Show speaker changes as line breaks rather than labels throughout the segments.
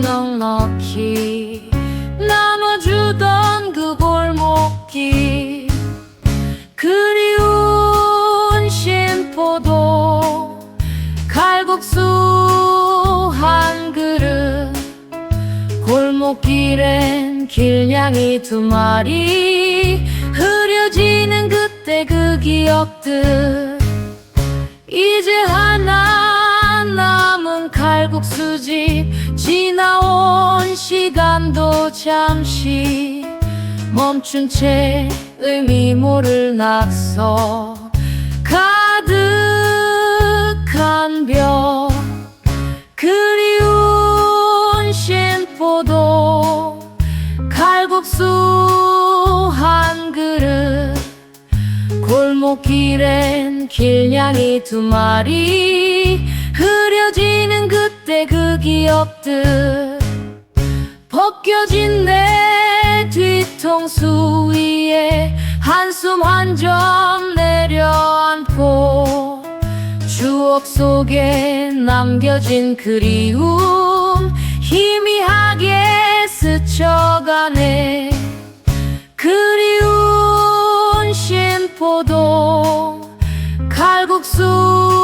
넉넉히 나눠주던 그 골목길. 그리운 심포도 칼국수 한 그릇. 골목길엔 길냥이 두 마리 흐려지는 그때 그 기억들. 이제 하나 국수집 지나온 시간도 잠시 멈춘 채 의미 모를 낙서. 가득한 벽 그리운 심포도 칼국수 한 그릇 골목길엔 길냥이 두 마리 흐려지는 그때 그 기억들. 벗겨진 내 뒤통수 위에 한숨 한 점 내려앉고 추억 속에 남겨진 그리움 희미하게 스쳐가네. 그리운 심포도 칼국수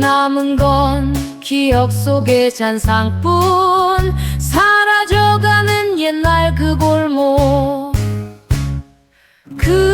남은 건 기억 속의 잔상뿐. 사라져가는 옛날 그 골목. 그